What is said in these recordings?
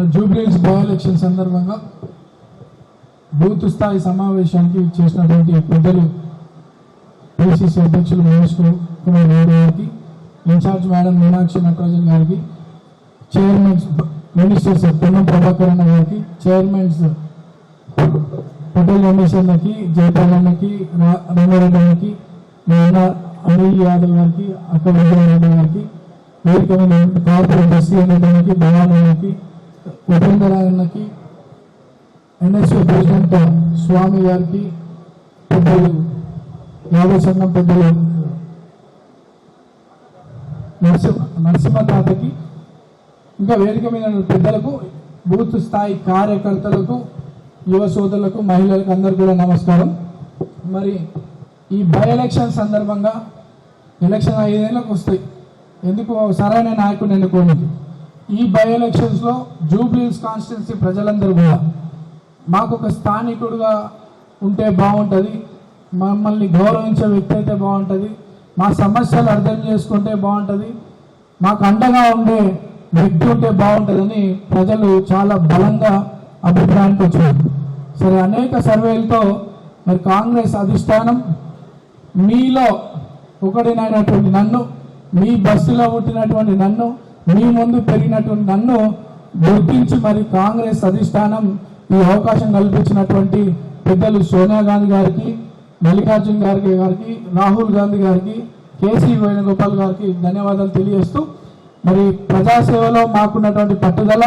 మన జూబ్లీస్ by election సందర్భంగా బూత్ స్థాయి సమావేశానికి చేసినటువంటి పెద్దలు పిసిసి అధ్యక్షులు మహేష్ కుమార్ గౌడ్ గారికి ఇన్ఛార్జ్ మేడం మీనాక్షి నటరాజన్ గారికి చైర్మన్ మినిస్టర్స్ పొన్నం ప్రభాకర్ అన్న గారికి చైర్మన్స్ పటేల్ రమేష్ అన్నకి జయపాల్ అన్నకి రా- రంగారెడ్డి అన్నకి నాన్న అనిల్ యాదవ్ గారికి అక్క విజయారెడ్డి గారికి వేదిక కార్పొరేట్ ఎస్సీ అన్నకి భవాన్ అన్నకి ఉపేంద్ర ప్రెసిడెంట్ స్వామి గారికి పెద్దలు యాదవ సంఘం పెద్దలు నరసింహ నరసింహ తాతకి ఇంకా వేదిక మీద పెద్దలకు బూత్ స్థాయి కార్యకర్తలకు యువ సోదరులకు మహిళలకు అందరు కూడా నమస్కారం. మరి ఈ బై ఎలక్షన్ సందర్భంగా ఎలక్షన్ ఐదేళ్ళకు వస్తాయి. ఎందుకు? సరైన నాయకుడు ఎన్నుకోండి ఈ బై ఎలక్షన్స్లో జూబ్లీస్ కాన్స్టిట్యున్సీ ప్రజలందరూ కూడా మాకు ఒక స్థానికుడుగా ఉంటే బాగుంటుంది మమ్మల్ని గౌరవించే వ్యక్తి అయితే బాగుంటుంది మా సమస్యలు అర్థం చేసుకుంటే బాగుంటుంది మాకు అండగా ఉండే వ్యక్తి ఉంటే బాగుంటుందని ప్రజలు చాలా బలంగా అభిప్రాయానికి వచ్చారు. సరే అనేక సర్వేలతో మరి కాంగ్రెస్ అధిష్టానం మీలో ఒకటినైనటువంటి నన్ను మీ బస్సులో పుట్టినటువంటి నన్ను మీ ముందు పెరిగినటువంటి నన్ను గుర్తించి మరి కాంగ్రెస్ అధిష్టానం ఈ అవకాశం కల్పించినటువంటి పెద్దలు సోనియా గాంధీ గారికి మల్లికార్జున్ గారికి గారికి రాహుల్ గాంధీ గారికి కేసీ వేణుగోపాల్ గారికి ధన్యవాదాలు తెలియజేస్తూ మరి ప్రజాసేవలో మాకున్నటువంటి పట్టుదల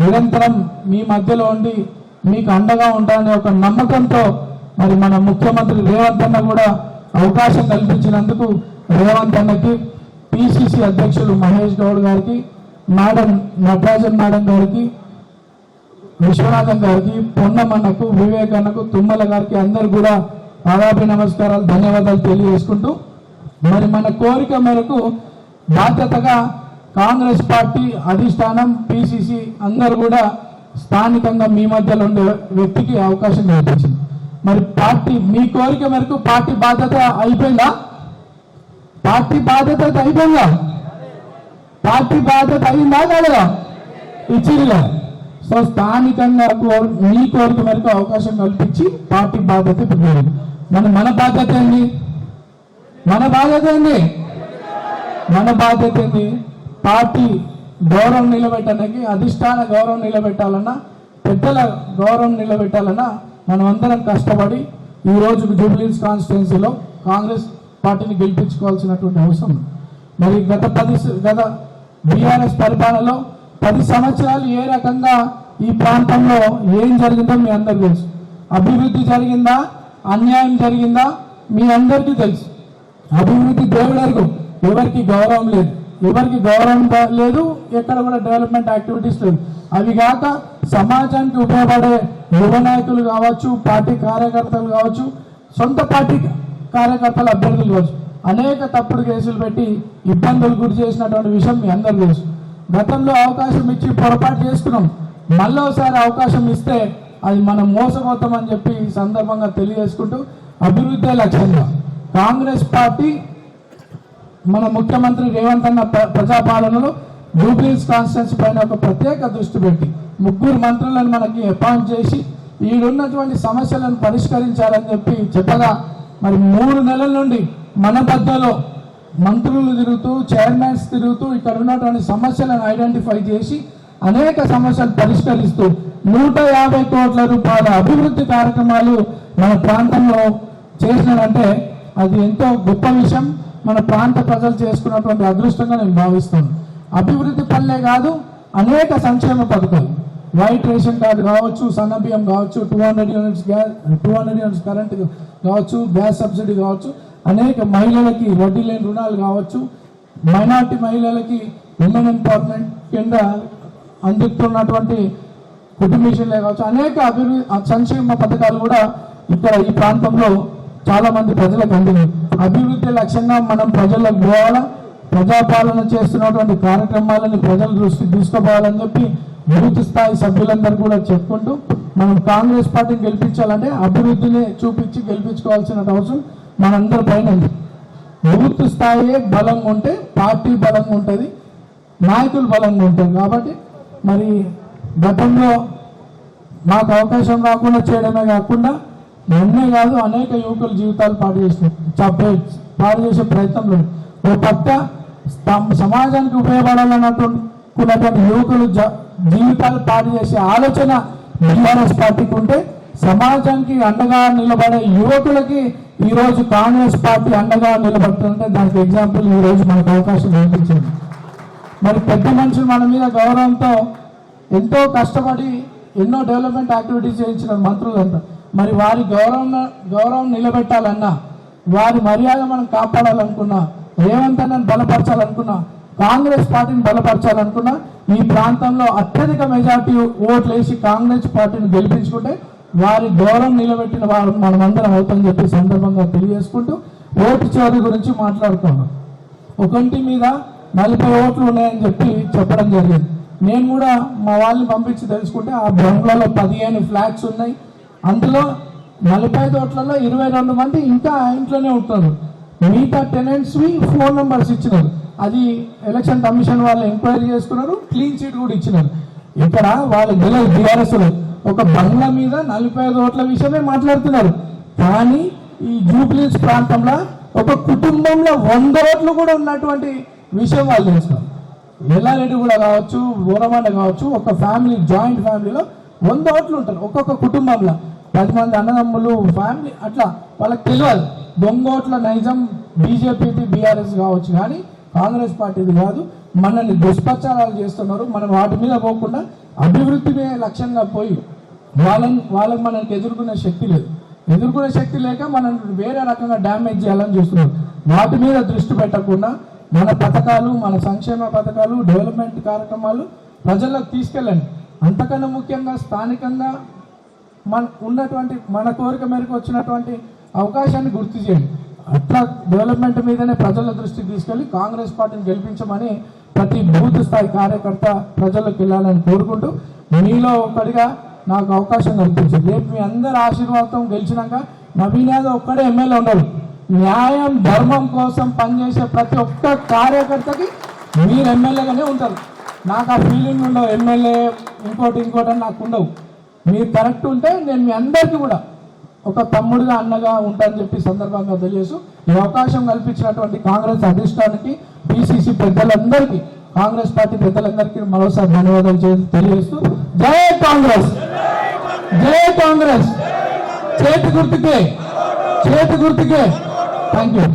నిరంతరం మీ మధ్యలో ఉండి మీకు అండగా ఉంటాననే ఒక నమ్మకంతో మరి మన ముఖ్యమంత్రి రేవంత్ అన్న కూడా అవకాశం కల్పించినందుకు రేవంత్ అన్నకి పిసిసి అధ్యక్షులు మహేష్ గౌడ్ గారికి మేడం నటరాజన్ మేడం గారికి విశ్వనాథన్ గారికి పొన్నమన్నకు వివేక్ అన్నకు తుమ్మల గారికి అందరు కూడా ఆదాపి నమస్కారాలు ధన్యవాదాలు తెలియజేసుకుంటూ మరి మన కోరిక మేరకు బాధ్యతగా కాంగ్రెస్ పార్టీ అధిష్టానం పిసిసి అందరు కూడా స్థానికంగా మీ మధ్యలో ఉండే వ్యక్తికి అవకాశం కల్పించింది. మరి పార్టీ మీ కోరిక మేరకు పార్టీ బాధ్యత అయిపోయిందా? పార్టీ బాధ్యత అయిపోయిందా పార్టీ బాధ్యత అయిందా కాదా? ఇచ్చిరుగా సో స్థానికంగా మీ కోరిక మేరకు అవకాశం కల్పించి పార్టీ బాధ్యత ఇప్పుడు మన మన బాధ్యత ఏంది? మన బాధ్యత ఏంది? మన బాధ్యత ఏంది? పార్టీ గౌరవం నిలబెట్టడానికి అధిష్టాన గౌరవం నిలబెట్టాలన్నా పెద్దల గౌరవం నిలబెట్టాలన్నా మనం అందరం కష్టపడి ఈ రోజు జూబ్లీస్ కాన్స్టిట్యున్సీలో కాంగ్రెస్ పార్టీని గెలిపించుకోవాల్సినటువంటి అవసరం మరి గత పది స- గత బీఆర్ఎస్ పరిపాలనలో పది సంవత్సరాలు ఏ రకంగా ఈ ప్రాంతంలో ఏం జరిగిందో మీ అందరికీ తెలుసు. అభివృద్ధి జరిగిందా? అన్యాయం జరిగిందా? మీ అందరికీ తెలుసు. అభివృద్ధి దేవుడరుగు. ఎవరికి గౌరవం లేదు. ఎవరికి గౌరవం లేదు ఎక్కడ కూడా డెవలప్మెంట్ యాక్టివిటీస్ లేవు. అవి కాక సమాజానికి ఉపయోగపడే యువ నాయకులు కావచ్చు పార్టీ కార్యకర్తలు కావచ్చు సొంత పార్టీ కార్యకర్తల అభ్యర్థులు కావచ్చు. అనేక తప్పుడు కేసులు పెట్టి ఇబ్బందులు గురి చేసినటువంటి విషయం మీ అందరు తెలుసు. గతంలో అవకాశం ఇచ్చి పొరపాటు చేసుకున్నాం మళ్ళీ ఒకసారి అవకాశం ఇస్తే అది మనం మోసపోతామని చెప్పి సందర్భంగా తెలియజేసుకుంటూ అభివృద్ధి లక్ష్యంగా కాంగ్రెస్ పార్టీ మన ముఖ్యమంత్రి రేవంత్ అన్న ప్ర- ప్రజాపాలనలో జూబ్లీస్ కాన్స్టిట్యూన్సీ పైన ఒక ప్రత్యేక దృష్టి పెట్టి ముగ్గురు మంత్రులను మనకి అపాయింట్ చేసి ఈడున్నటువంటి సమస్యలను పరిష్కరించాలని చెప్పి చెప్పగా మరి మూడు నెలల నుండి మన బద్దలో మంత్రులు తిరుగుతూ చైర్మన్స్ తిరుగుతూ ఇక్కడ ఉన్నటువంటి సమస్యలను ఐడెంటిఫై చేసి అనేక సమస్యలు పరిష్కరిస్తూ నూట యాభై కోట్ల రూపాయల అభివృద్ధి కార్యక్రమాలు మన ప్రాంతంలో చేసినారంటే అది ఎంతో గొప్ప విషయం. మన ప్రాంత ప్రజలు చేసుకున్నటువంటి అదృష్టంగా నేను భావిస్తాను అభివృద్ధి పనులే కాదు అనేక సంక్షేమ పథకాలు. వైట్ రేషన్ కార్డు కావచ్చు సన్నబియ్యం కావచ్చు two hundred units gas two hundred units current కావచ్చు గ్యాస్ సబ్సిడీ కావచ్చు అనేక మహిళలకి వడ్డీ లేని రుణాలు కావచ్చు మైనార్టీ మహిళలకి ఉమెన్ ఎంపవర్మెంట్ కింద అందుతున్నటువంటి కుటుంబీషన్లే కావచ్చు అనేక అభివృద్ధి సంక్షేమ పథకాలు కూడా ఇక్కడ ఈ ప్రాంతంలో చాలా మంది ప్రజలకు అందింది అభివృద్ధి లక్ష్యంగా మనం ప్రజలకు పోవాలా? ప్రజాపాలన చేస్తున్నటువంటి కార్యక్రమాలను ప్రజల దృష్టికి తీసుకుపోవాలని చెప్పి బూత్ స్థాయి సభ్యులందరూ కూడా చెప్పుకుంటూ మనం కాంగ్రెస్ పార్టీని గెలిపించాలంటే అభివృద్ధిని చూపించి గెలిపించుకోవాల్సిన అవసరం మనందరి పైన ఉంది. బూత్ స్థాయి బలంగా ఉంటే పార్టీ బలంగా ఉంటుంది నాయకులు బలంగా ఉంటారు. కాబట్టి మరి గతంలో మాకు అవకాశం రాకుండా చేయడమే కాకుండా నన్నే కాదు అనేక యువకుల జీవితాలు పాడు చేసిన చెప్పే పాడు చేసే ప్రయత్నంలో ఓ పక్క సమాజానికి ఉపయోగపడాలన్నటువంటి యువకులు జ- జీవితాలు పాడు చేసే ఆలోచన బీఆర్ఎస్ పార్టీకి ఉంటే సమాజానికి అండగా నిలబడే యువకులకి ఈ రోజు కాంగ్రెస్ పార్టీ అండగా నిలబడుతుంటే దానికి ఎగ్జాంపుల్ ఈ రోజు మనకు అవకాశం కనిపించింది మరి పెద్ద మనుషులు మన మీద గౌరవంతో ఎంతో కష్టపడి ఎన్నో డెవలప్మెంట్ యాక్టివిటీస్ చేయించిన మంత్రులంతా మరి వారి గౌరవం గౌరవం నిలబెట్టాలన్నా వారి మర్యాద మనం కాపాడాలనుకున్నా రేవంత్ అన్నని బలపరచాలనుకున్నా కాంగ్రెస్ పార్టీని బలపరచాలనుకున్నా ఈ ప్రాంతంలో అత్యధిక మెజార్టీ ఓట్లు వేసి కాంగ్రెస్ పార్టీని గెలిపించుకుంటే వారి గౌరవం నిలబెట్టిన వారు మనమందరం అవుతామని చెప్పి సందర్భంగా తెలియజేసుకుంటూ ఓటు చోరీ గురించి మాట్లాడుకున్నాం ఒకంటి మీద నలభై ఓట్లు ఉన్నాయని చెప్పి చెప్పడం జరిగింది. నేను కూడా మా వాళ్ళని పంపించి తెలుసుకుంటే ఆ బంగ్లాలో పదిహేను ఫ్లాట్స్ ఉన్నాయి. అందులో నలభై ఓట్లలో ఇరవై రెండు మంది ఇంకా ఆ ఇంట్లోనే ఉంటున్నారు మిగతా టెనెంట్స్వి ఫోన్ నెంబర్స్ ఇచ్చినారు. అది ఎలక్షన్ కమిషన్ వాళ్ళు ఎంక్వైరీ చేసుకున్నారు క్లీన్ చీట్ కూడా ఇచ్చినారు. ఇక్కడ వాళ్ళు తెలియదు బీఆర్ఎస్ ఒక బంగ్లా మీద నలభై ఐదు ఓట్ల విషయమే మాట్లాడుతున్నారు. కానీ ఈ జూబ్లీస్ ప్రాంతంలో ఒక కుటుంబంలో వంద ఓట్లు కూడా ఉన్నటువంటి విషయం వాళ్ళు తెలుస్తారు ఎల్లారెడ్డి కూడా కావచ్చు ఊరమండ కావచ్చు ఒక ఫ్యామిలీ జాయింట్ ఫ్యామిలీలో వంద ఓట్లు ఉంటారు. ఒక్కొక్క కుటుంబంలో పది మంది అన్నదమ్ములు ఫ్యామిలీ అట్లా వాళ్ళకి తెలియదు. దొంగ ఓట్ల నైజం బీజేపీది బీఆర్ఎస్ కావచ్చు. కానీ కాంగ్రెస్ పార్టీది కాదు మనల్ని దుష్ప్రచారాలు చేస్తున్నారు. మనం వాటి మీద పోకుండా అభివృద్ధినే లక్ష్యంగా పోయి వాళ్ళని వాళ్ళకి మనకి ఎదుర్కొనే శక్తి లేదు. ఎదుర్కొనే శక్తి లేక మనం వేరే రకంగా డ్యామేజ్ చేయాలని చూస్తున్నారు. వాటి మీద దృష్టి పెట్టకుండా మన పథకాలు మన సంక్షేమ పథకాలు డెవలప్మెంట్ కార్యక్రమాలు ప్రజల్లోకి తీసుకెళ్ళండి. అంతకన్నా ముఖ్యంగా స్థానికంగా మన ఉన్నటువంటి మన కోరిక మేరకు వచ్చినటువంటి అవకాశాన్ని గుర్తు చేయండి. అట్లా డెవలప్మెంట్ మీదనే ప్రజల దృష్టికి తీసుకెళ్ళి కాంగ్రెస్ పార్టీని గెలిపించమని ప్రతి బూత్ స్థాయి కార్యకర్త ప్రజలకు వెళ్ళాలని కోరుకుంటూ మీలో ఒకటిగా నాకు అవకాశం కల్పించింది. రేపు మీ అందరి ఆశీర్వాదం గెలిచినాక నవీన్ యాదవ్ ఒక్కడే ఎమ్మెల్యే ఉండరు న్యాయం ధర్మం కోసం పనిచేసే ప్రతి ఒక్క కార్యకర్తకి మీరు ఎమ్మెల్యేగానే ఉంటారు. నాకు ఆ ఫీలింగ్ ఉండవు ఎమ్మెల్యే ఇంకోటి ఇంకోటి అని నాకు ఉండవు. మీరు కరెక్ట్ ఉంటే నేను మీ అందరికీ కూడా ఒక తమ్ముడుగా అన్నగా ఉంటానని చెప్పి సందర్భంగా తెలియజేస్తూ ఈ అవకాశం కల్పించినటువంటి కాంగ్రెస్ అధిష్టానికి పిసిసి పెద్దలందరికీ కాంగ్రెస్ పార్టీ పెద్దలందరికీ మరోసారి ధన్యవాదాలు చే- తెలియజేస్తూ జై కాంగ్రెస్! జై కాంగ్రెస్! చేతి గుర్తుకే! చేతి గుర్తుకే! Thank you